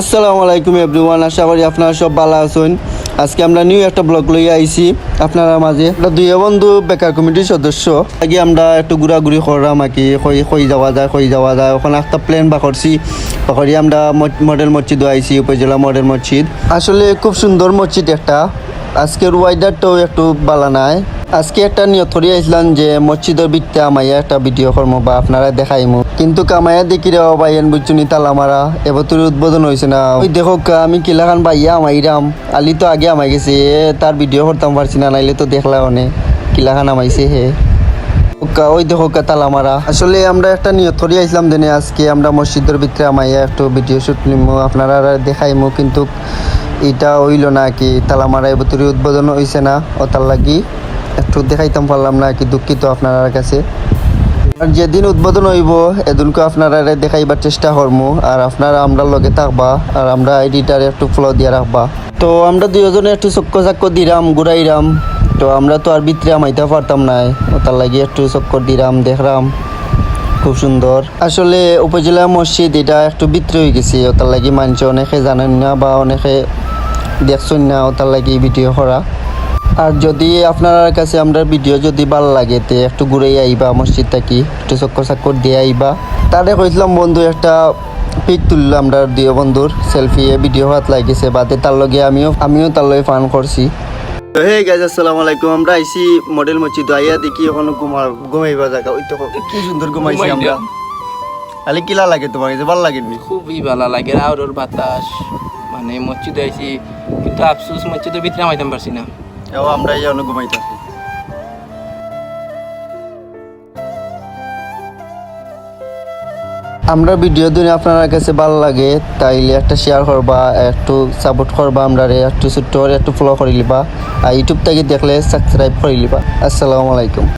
আসসালামু আলাইকুম এভরিওয়ান, আশা করি আপনারা সব ভালো আছেন। আজকে আমরা নিউ একটা ব্লগ লইয়া আইছি। আপনারা মাঝে দুই বন্ধু বেকার কমিটির সদস্য। আগে আমরা একটু ঘোরাঘুরি করলাম আর কি, কই কই যাওয়া যায়, কই যাওয়া যায়। ওখানে একটা প্লেন বাকরছি বাকরি আমরা মডেল মসজিদ আইছি, উপজেলা মডেল মসজিদ। আসলে খুব সুন্দর মসজিদ একটা। আজকের ওয়েদারটাও একটু ভালো নাই। আজকে একটা নিয়ত করি আইছিলাম যে মসজিদের বিকতে আমাইয়া একটা ভিডিও করব বা আপনারা দেখাইমু। কিন্তু কামাইয়া দেখি রে বাইয়ান বুঝছুনি তালা মারা এবছর উদ্বোধন হয়েছে না। ওই দেখো আমি কিলাখান বাইয়া আমাইরাম আলি তো আগে আমাই গেছে এ, তার ভিডিও করতাম পারছি না নাইলে তো দেখলা অনেক কিলাখান আমাইছে হে। ওই দেখো তালা আসলে আমরা একটা নিয়ত করি আইছিলাম দিনে আজকে আমরা মসজিদের ভিতরে আমাইয়া একটু ভিডিও শুট নিমু আপনারা দেখাইমু কিন্তু এটা হইল না কি তালা মারা এবছর উদ্বোধন হয়েছে না? ও তার লাগি একটু দেখাইতাম পারলাম না, কি দুঃখিত আপনার কাছে। আর যেদিন উদ্বোধন হইব, এদিনকে আপনারা দেখাইবার চেষ্টা করমু, আর আপনারা আমরা লগে থাকবা, আর আমরা এডিটারে একটু ফ্লো দিয়ে রাখবা। তো আমরা দুজনে একটু চক্কর চাক্কর দিলাম ঘুরাইলাম তো আমরা তো আর ভিতরে আমাইতে পারতাম ও তার লাগি একটু চক্কর দিলাম দেখলাম খুব সুন্দর। আসলে উপজেলা মসজিদ এটা একটু ভিতরে হয়ে গেছে ও তার লাগি মানুষ অনেকে জানেন না বা অনেকে দেখছেন না ও তার লাগি ভিডিও করা। আর যদি আপনার কাছে আমরা ভিডিও যদি ভালো লাগে, তে একটু ঘুরে আইবা মসজিদ থাকি, একটু চক্কর চাক্কর দিয়ে আইবা। তারে কইছিলাম, বন্ধু, একটা পিক তুললো আমরা দুই বন্ধুর, সেলফি, ভিডিও হাত লাগিয়েছে বাদে তার লগে আমিও আমিও তার লগে ফান করছি। হে গাইজ আসসালামু আলাইকুম আমরা আইসি মডেল মসজিদ। আইয়া দেখি ওখানে ঘুমার ঘুমাইবা জায়গা। ওই তো কি সুন্দর ঘুমাইছি আমরা। কিলা লাগে তোমার? কাছে ভালো লাগে খুবই ভালো লাগে। আর ওর বাতাস। মানে মসজিদে আইছি। কিন্তু আফসোস মসজিদের ভিতরে আমাইতাম পারছি না। ও আমরা এই অনেক ঘুমাইতেছি আমরা ভিডিও দিনে আপনার কাছে ভালো লাগে, তাইলে একটা শেয়ার করবা, একটু সাপোর্ট করবা আমরা একটু ছোট্ট একটু ফলো করে লিবা আর ইউটিউব থেকে দেখলে সাবস্ক্রাইব করে লিবা আসসালামু আলাইকুম।